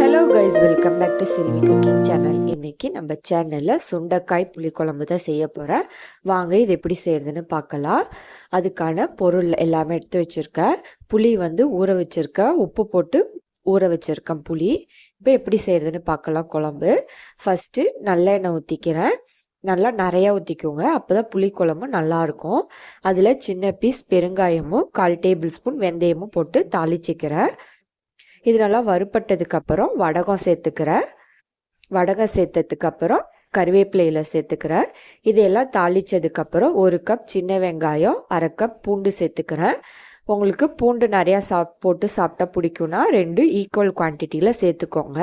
Hello guys welcome back to Selvi cooking channel இன்னைக்கு நம்ம சேனலில் சுண்டைக்காய் புளிக்குழம்பு தான் செய்ய போகிறேன் வாங்க இது எப்படி செய்யறதுன்னு பார்க்கலாம். அதுக்கான பொருள் எல்லாமே எடுத்து வச்சுருக்கேன். புளி வந்து ஊற வச்சுருக்கேன். உப்பு போட்டு ஊற வச்சுருக்கேன் புளி. இப்போ எப்படி செய்யறதுன்னு பார்க்கலாம் குழம்பு. ஃபஸ்ட்டு நல்லெண்ணெய் ஊற்றிக்கிறேன் நல்லா நிறையா ஊற்றிக்கோங்க அப்போ தான் புளிக்குழம்பு நல்லாயிருக்கும் அதில் சின்ன பீஸ் பெருங்காயமும் கால் டேபிள் ஸ்பூன் வெந்தயமும் போட்டு தாளிச்சிக்கிறேன். இது நல்லா வறுப்பட்டதுக்கப்புறம் வடகம் சேர்த்துக்கிறேன் வடகம் சேர்த்ததுக்கு அப்புறம் கருவேப்பிலையில் சேர்த்துக்கிறேன் இதையெல்லாம் தாளிச்சதுக்கப்புறம் ஒரு கப் சின்ன வெங்காயம் அரை கப் பூண்டு சேர்த்துக்கிறேன் உங்களுக்கு பூண்டு நிறையா சாப் போட்டு சாப்பிட்டா பிடிக்கும்னா ரெண்டு ஈக்குவல் குவான்டிட்டியில் சேர்த்துக்கோங்க.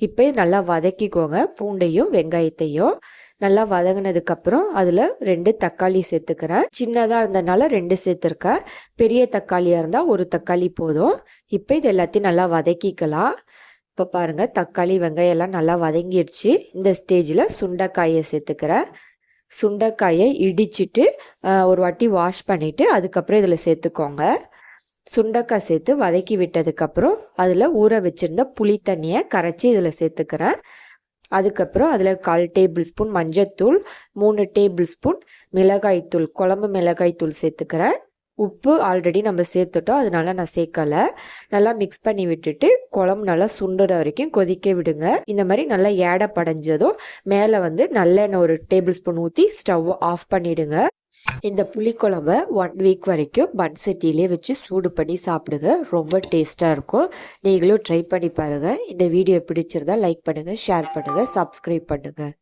இப்போ நல்லா வதக்கிக்கோங்க. பூண்டையும் வெங்காயத்தையும். நல்லா வதங்கினதுக்கப்புறம் அதில் ரெண்டு தக்காளி சேர்த்துக்கிறேன். சின்னதாக இருந்தனால ரெண்டு சேர்த்துருக்கேன். பெரிய தக்காளியாக இருந்தால் ஒரு தக்காளி போதும். இப்போ இது எல்லாத்தையும் நல்லா வதக்கிக்கலாம். இப்போ பாருங்கள் தக்காளி வெங்காயம் எல்லாம் நல்லா வதங்கிடுச்சு இந்த ஸ்டேஜில் சுண்டைக்காயை சேர்த்துக்கிறேன். சுண்டைக்காயை இடிச்சிட்டு ஒரு வாட்டி வாஷ் பண்ணிவிட்டு அதுக்கப்புறம் இதில் சேர்த்துக்கோங்க. சுண்டைக்காய் சேர்த்து வதக்கி விட்டதுக்கப்புறம் அதில் ஊற வச்சுருந்த புளி தண்ணியை கரைச்சி இதில் சேர்த்துக்கிறேன். அதுக்கப்புறம் அதில் கால் டேபிள் ஸ்பூன் மஞ்சத்தூள் மூணு டேபிள் ஸ்பூன் மிளகாய்த்தூள் குழம்பு மிளகாய்த்தூள் சேர்த்துக்கிறேன். உப்பு ஆல்ரெடி நம்ம சேர்த்துட்டோம் அதனால நான் சேர்க்கலை. நல்லா மிக்ஸ் பண்ணி விட்டுட்டு குழம்பு நல்லா சுண்டுற வரைக்கும் கொதிக்க விடுங்க. இந்த மாதிரி நல்லா ஏடை படைஞ்சதும் மேலே வந்து நல்லெண்ணெய் ஒரு டேபிள் ஸ்பூன் ஊற்றி ஸ்டவ் ஆஃப் பண்ணிவிடுங்க இந்த புளிக்குழம்ப ஒன் வீக் வரைக்கும் பன் சட்டியிலே வச்சு சூடு பண்ணி சாப்பிடுங்க. ரொம்ப டேஸ்ட்டாக இருக்கும். நீங்களும் ட்ரை பண்ணி பாருங்கள் இந்த வீடியோ பிடிச்சிருந்தா லைக் பண்ணுங்கள் ஷேர் பண்ணுங்கள் சப்ஸ்கிரைப் பண்ணுங்கள்